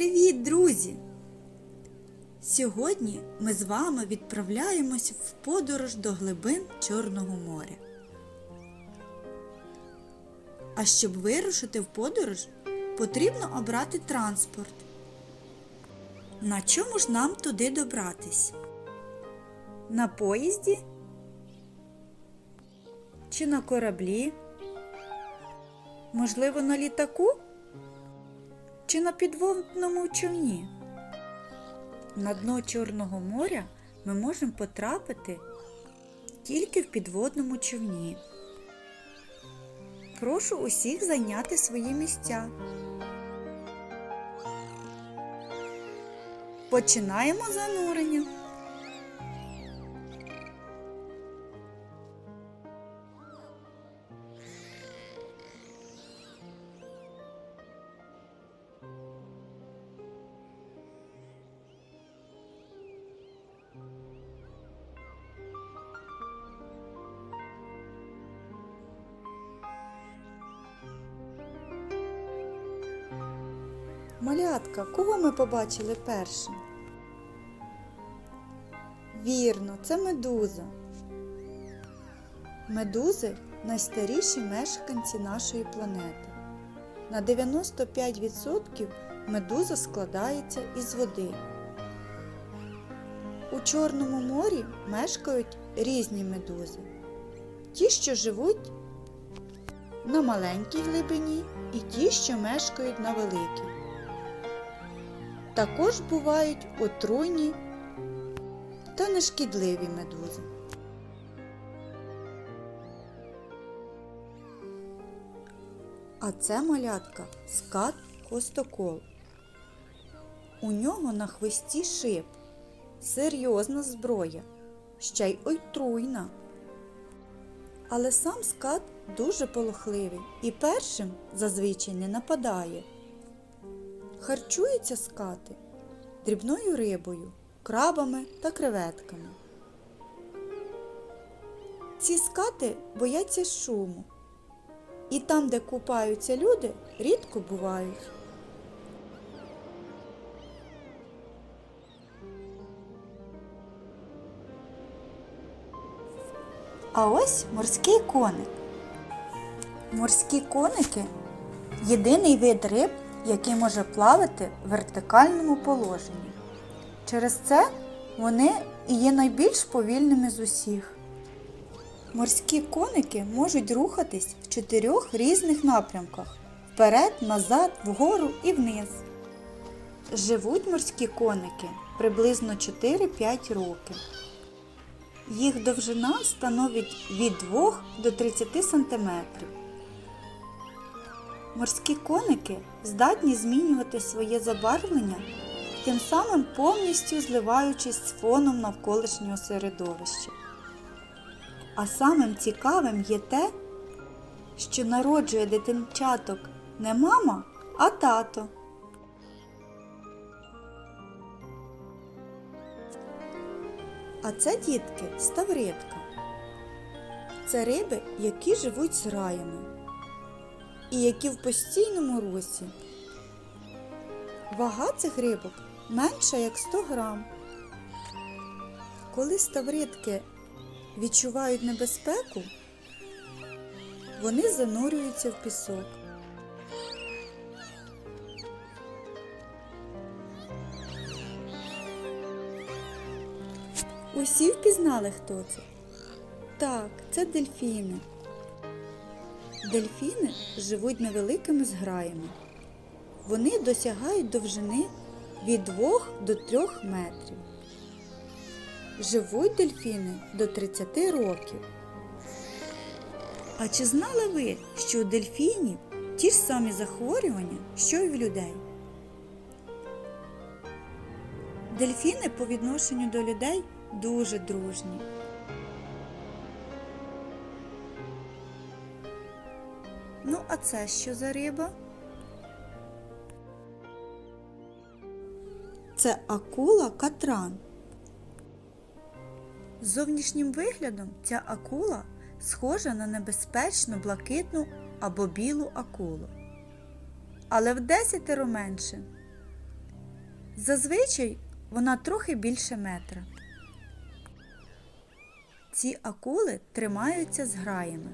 Привіт, друзі! Сьогодні ми з вами відправляємось в подорож до глибин Чорного моря. А щоб вирушити в подорож, потрібно обрати транспорт. На чому ж нам туди добратись? На поїзді? Чи на кораблі? Можливо, на літаку? Чи на підводному човні? На дно Чорного моря ми можемо потрапити тільки в підводному човні. Прошу усіх зайняти свої місця. Починаємо занурення. Малятка, кого ми побачили першим? Вірно, це медуза. Медузи найстаріші мешканці нашої планети. На 95% медуза складається із води. У Чорному морі мешкають різні медузи. Ті, що живуть на маленькій глибині, і ті, що мешкають на великій. Також бувають отруйні та нешкідливі медузи. А це малятка скат хвостокол. У нього на хвості шип. Серйозна зброя, ще й отруйна. Але сам скат дуже полохливий і першим зазвичай не нападає. Харчуються скати дрібною рибою, крабами та креветками. Ці скати бояться шуму, і там, де купаються люди, рідко бувають. А ось морський коник. Морські коники єдиний вид риб, який може плавати в вертикальному положенні. Через це вони і є найбільш повільними з усіх. Морські коники можуть рухатись в чотирьох різних напрямках вперед, назад, вгору і вниз. Живуть морські коники приблизно 4-5 років. Їх довжина становить від 2 до 30 см. Морські коники здатні змінювати своє забарвлення, тим самим повністю зливаючись з фоном навколишнього середовища. А самим цікавим є те, що народжує дитинчаток не мама, а тато. А це дітки ставридка. Це риби, які живуть з раями і які в постійному русі. Вага цих рибок менша як 100 грам. Коли ставридки відчувають небезпеку, вони занурюються в пісок. Усі впізнали, хто це? Так, це дельфіни. Дельфіни живуть невеликими зграями. Вони досягають довжини від 2 до 3 метрів. Живуть дельфіни до 30 років. А чи знали ви, що у дельфінів ті ж самі захворювання, що й в людей? Дельфіни по відношенню до людей дуже дружні. Ну, а це що за риба? Це акула катран. Зовнішнім виглядом ця акула схожа на небезпечну блакитну або білу акулу. Але в десятеро менше. Зазвичай вона трохи більше метра. Ці акули тримаються з граями.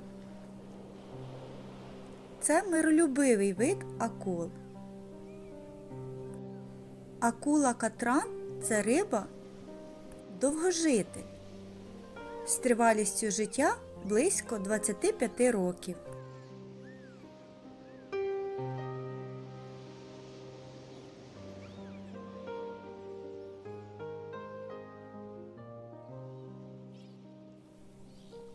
Це миролюбивий вид акул. Акула катран це риба довгожитель з тривалістю життя близько 25 років.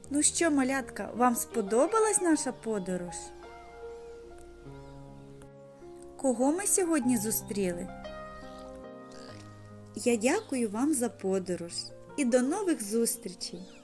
Ну що, малятка, вам сподобалась наша подорож? Кого ми сьогодні зустріли? Я дякую вам за подорож і до нових зустрічей!